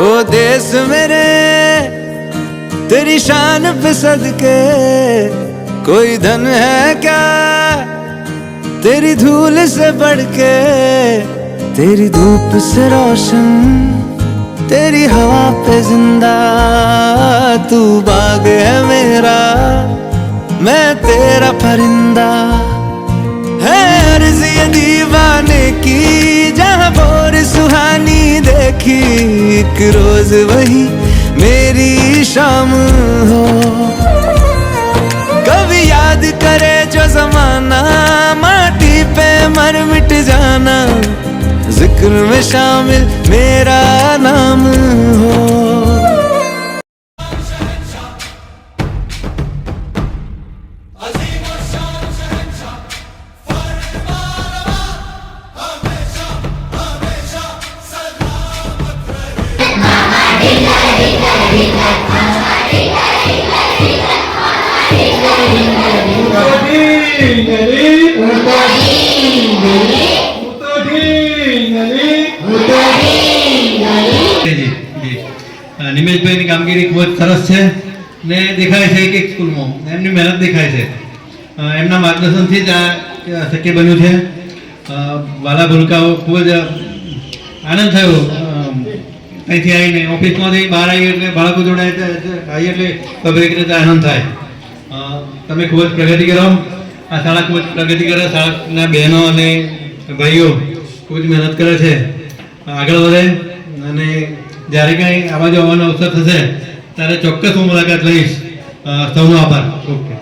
ओ देश मेरे, तेरी शान पे सदके, कोई धन है क्या? तेरी धूल से बढ़ के तेरी धूप से रोशन, तेरी हवा पे ज़िंदा, तू बाग है मेरा, मैं तेरा परिंदा। है अर्ज़ दीवाने की देखी एक रोज वही मेरी शाम हो कभी याद करे जो जमाना माटी पे मर मिट जाना जिक्र में शामिल मेरा नाम हो નિમેશભાઈની કામગીરી ખૂબ જ સરસ છે ને દેખાય છે એક એક સ્કૂલમાં. એમની મહેનત દેખાય છે. એમના માર્ગદર્શનથી જ આ શક્ય બન્યું છે. વાલા ભૂલકાઓ ખૂબ જ આનંદ થયો. અહીંથી આવીને ઓફિસમાંથી બહાર આવી એટલે બાળકો જોડે આવી એટલે પબ્લિક રીતે આનંદ થાય. તમે ખૂબ જ પ્રગતિ કરો. આ શાળા ખૂબ જ પ્રગતિ કરે. શાળાના બહેનો અને ભાઈઓ ખૂબ જ મહેનત કરે છે. આગળ વધે અને જ્યારે કંઈ આવા બાજુ આવવાનો અવસર થશે, ત્યારે ચોક્કસ હું મુલાકાત લઈશ. સૌનો આભાર. ઓકે.